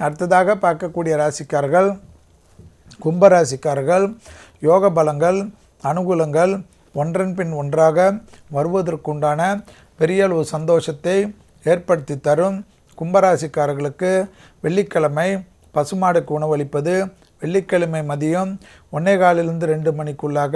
அடுத்ததாக பார்க்கக்கூடிய ராசிக்காரர்கள் கும்பராசிக்காரர்கள் யோக பலங்கள் அனுகூலங்கள் ஒன்றன் பின் ஒன்றாக வருவதற்குண்டான பெரிய அளவு சந்தோஷத்தை ஏற்படுத்தி தரும் கும்பராசிக்காரர்களுக்கு வெள்ளிக்கிழமை பசுமாடுக்கு உணவளிப்பது வெள்ளிக்கிழமை மதியம் ஒன்னே காலிலிருந்து ரெண்டு மணிக்குள்ளாக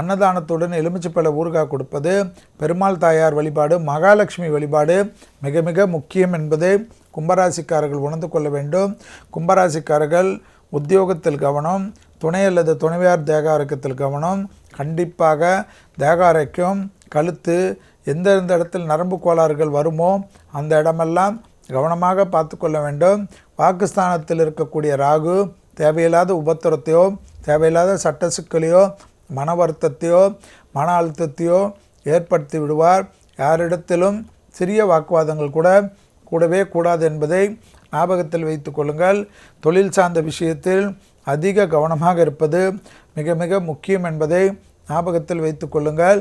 அன்னதானத்துடன் எலுமிச்சப்பழ ஊறுகாய் கொடுப்பது பெருமாள் தாயார் வழிபாடு மகாலட்சுமி வழிபாடு மிக மிக முக்கியம் என்பதை கும்பராசிக்காரர்கள் உணர்ந்து கொள்ள வேண்டும். கும்பராசிக்காரர்கள் உத்தியோகத்தில் கவனம் துணை அல்லது துணைவியார் தேகாரக்கத்தில் கவனம். கண்டிப்பாக தேக கழுத்து எந்தெந்த இடத்தில் நரம்பு கோளாறுகள் வருமோ அந்த இடமெல்லாம் கவனமாக பார்த்து கொள்ள வேண்டும். பாகிஸ்தானத்தில் இருக்கக்கூடிய ராகு தேவையில்லாத உபத்திரத்தையோ தேவையில்லாத சட்ட சிக்கலையோ மன வருத்தத்தையோ மன அழுத்தத்தையோ ஏற்படுத்தி விடுவார். யாரிடத்திலும் சிறிய வாக்குவாதங்கள் கூட கூடவே கூடாது என்பதை ஞாபகத்தில் வைத்து கொள்ளுங்கள். தொழில் சார்ந்த விஷயத்தில் அதிக கவனமாக இருப்பது மிக மிக முக்கியம் என்பதை ஞாபகத்தில் வைத்து கொள்ளுங்கள்.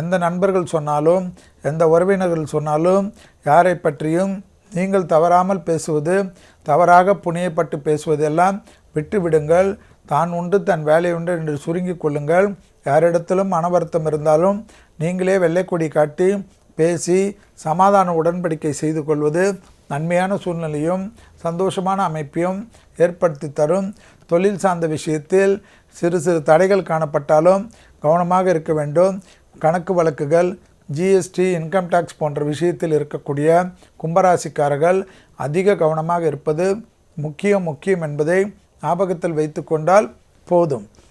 எந்த நண்பர்கள் சொன்னாலும் எந்த உறவினர்கள் சொன்னாலும் யாரை பற்றியும் நீங்கள் தவறாமல் பேசுவது தவறாக புனியப்பட்டு பேசுவதெல்லாம் விட்டுவிடுங்கள். தான் உண்டு தன் வேலை உண்டு என்று சுருங்கிக் கொள்ளுங்கள். யாரிடத்திலும் மன வருத்தம் இருந்தாலும் நீங்களே வெள்ளைக்கொடி காட்டி பேசி சமாதான உடன்படிக்கை செய்து கொள்வது நன்மையான சூழ்நிலையும் சந்தோஷமான அமைப்பையும் ஏற்படுத்தி தரும். தொழில் சார்ந்த விஷயத்தில் சிறு சிறு தடைகள் காணப்பட்டாலும் கவனமாக இருக்க வேண்டும். கணக்கு வழக்குகள் ஜிஎஸ்டி இன்கம் டேக்ஸ் போன்ற விஷயத்தில் இருக்கக்கூடிய கும்பராசிக்காரர்கள் அதிக கவனமாக இருப்பது முக்கியம் முக்கியம் என்பதை ஞாபகத்தில் வைத்து கொண்டால் போதும்.